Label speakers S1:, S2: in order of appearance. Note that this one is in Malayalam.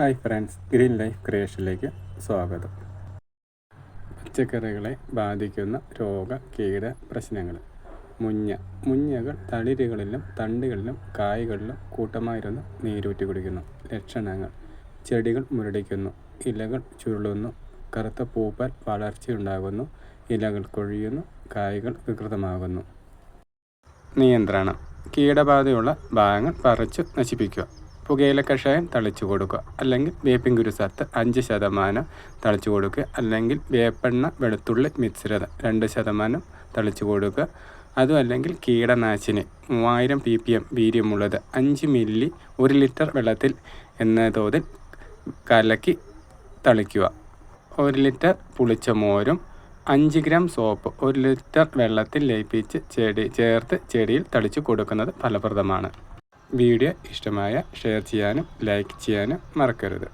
S1: ഹായ് ഫ്രണ്ട്സ് ഗ്രീൻ ലൈഫ് ക്രിയേഷനിലേക്ക് സ്വാഗതം. പച്ചക്കറികളെ ബാധിക്കുന്ന രോഗ കീട പ്രശ്നങ്ങൾ. മുഞ്ഞ മുഞ്ഞകൾ തളിരുകളിലും തണ്ടുകളിലും കായ്കളിലും കൂട്ടമായിരുന്നു നീരൂറ്റി കുടിക്കുന്നു. ലക്ഷണങ്ങൾ. ചെടികൾ മുരടിക്കുന്നു ഇലകൾ ചുരുളുന്നു കറുത്ത പൂപ്പാൽ വളർച്ചയുണ്ടാകുന്നു ഇലകൾ കൊഴിയുന്നു കായ്കൾ വികൃതമാകുന്നു. നിയന്ത്രണം. കീടബാധയുള്ള ഭാഗങ്ങൾ പറിച്ചു നശിപ്പിക്കുക. പുകയില കഷായം തളിച്ചു കൊടുക്കുക. അല്ലെങ്കിൽ വേപ്പിൻ കുരുസത്ത് അഞ്ച് ശതമാനം തളിച്ചു കൊടുക്കുക. അല്ലെങ്കിൽ വേപ്പെണ്ണ വെളുത്തുള്ളി മിശ്രിതം രണ്ട് ശതമാനം തളിച്ചു കൊടുക്കുക. അതും അല്ലെങ്കിൽ കീടനാശിനി മൂവായിരം പി പി എം വീര്യമുള്ളത് അഞ്ച് മില്ലി ഒരു ലിറ്റർ വെള്ളത്തിൽ എന്ന തോതിൽ കലക്കി തളിക്കുക. ഒരു ലിറ്റർ പുളിച്ച മോരും അഞ്ച് ഗ്രാം സോപ്പ് ഒരു ലിറ്റർ വെള്ളത്തിൽ ലയിപ്പിച്ച് ചെടി ചേർത്ത് ചെടിയിൽ തളിച്ചു കൊടുക്കുന്നത് ഫലപ്രദമാണ്. വീഡിയോ ഇഷ്ടമായ ഷെയർ ചെയ്യാനും ലൈക്ക് ചെയ്യാനും മറക്കരുത്.